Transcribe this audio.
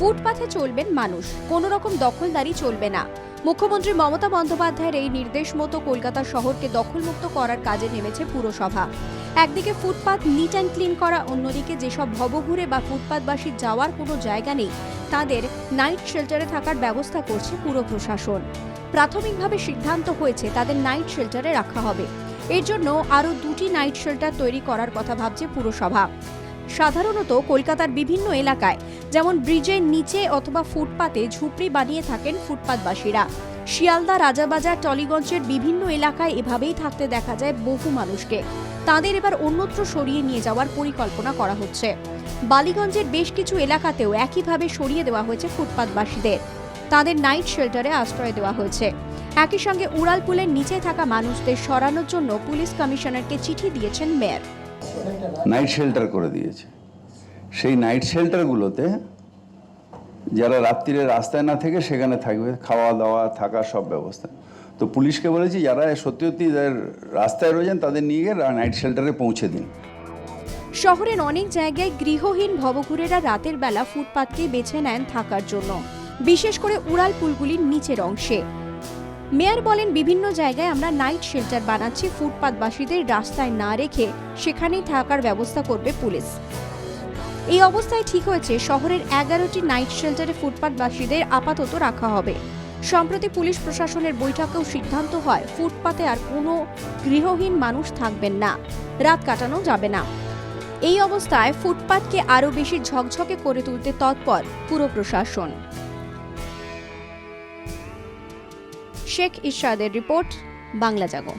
ফুটপাথে চলবেন মানুষ কোনো রকম দখলদারি চলবে না। মুখ্যমন্ত্রী মমতা বন্দ্যোপাধ্যায়ের এই নির্দেশ মতো কলকাতা শহরকে দখলমুক্ত করার কাজে নেমেছে পুরসভা। একদিকে ফুটপাত নিট অ্যান্ড ক্লিন করা, অন্যদিকে যেসব ভবঘুরে বা ফুটপাতবাসীর যাওয়ার কোনো জায়গা নেই, তাদের নাইট শেল্টারে থাকার ব্যবস্থা করছে পুর প্রশাসন। প্রাথমিকভাবে সিদ্ধান্ত হয়েছে তাদের নাইট শেল্টারে রাখা হবে। এর জন্য আরও দুটি নাইট শেল্টার তৈরি করার কথা ভাবছে পুরসভা। সাধারণত কলকাতার বিভিন্ন এলাকায় যেমন ব্রিজের নিচে অথবা ফুটপাতে ঝুপড়ি বানিয়ে থাকেন ফুটপাতবাসীরা। শিয়ালদা, রাজাবাজার, টলিগঞ্জের বিভিন্ন এলাকায় এভাবেই থাকতে দেখা যায় বহু মানুষকে। তাদের এবার অন্যত্র সরিয়ে নিয়ে যাওয়ার পরিকল্পনা করা হচ্ছে। বালিগঞ্জের বেশ কিছু এলাকাতেও একইভাবে সরিয়ে দেওয়া হয়েছে ফুটপাতবাসীদের। তাদের নাইট শেল্টারে আশ্রয় দেওয়া হয়েছে। একই সঙ্গে উড়ালপুলের নিচে থাকা মানুষদের সরানোর জন্য পুলিশ কমিশনারকে চিঠি দিয়েছেন মেয়র। নাইট শেল্টার করে দিয়েছে। সেই নাইট শেল্টারগুলোতে যারা রাত্রিরে রাস্তায় না থেকে সেখানে থাকবে খাওয়া দাওয়া থাকা সব ব্যবস্থা। তো পুলিশকে বলেছি, যারা সত্যি সত্যি রাস্তায় রয়েছেন, তাদের নিয়ে গিয়ে নাইট শেল্টারে পৌঁছে দিন। শহরের অনেক জায়গায় গৃহহীন ভবঘুরেরা রাতের বেলা ফুটপাতকে বেছে নেন থাকার জন্য, বিশেষ করে উড়াল পুলগুলির নিচের অংশে। মেয়র বলেন, বিভিন্ন জায়গায় আমরা নাইট শেল্টার বানাচ্ছি, ফুটপাতবাসীদের রাস্তায় না রেখে সেখানেই থাকার ব্যবস্থা করবে পুলিশ। এই অবস্থায় ঠিক হয়েছে, শহরের এগারোটি নাইট শেল্টারে ফুটপাতবাসীদের আপাতত রাখা হবে। সম্প্রতি পুলিশ প্রশাসনের বৈঠকেও সিদ্ধান্ত হয়, ফুটপাতে আর কোনো গৃহহীন মানুষ থাকবেন না, রাত কাটানো যাবে না। এই অবস্থায় ফুটপাতকে আরও বেশি ঝকঝকে করে তুলতে তৎপর পুরো প্রশাসন। শেখ ইরশাদের রিপোর্ট, বাংলা জাগো।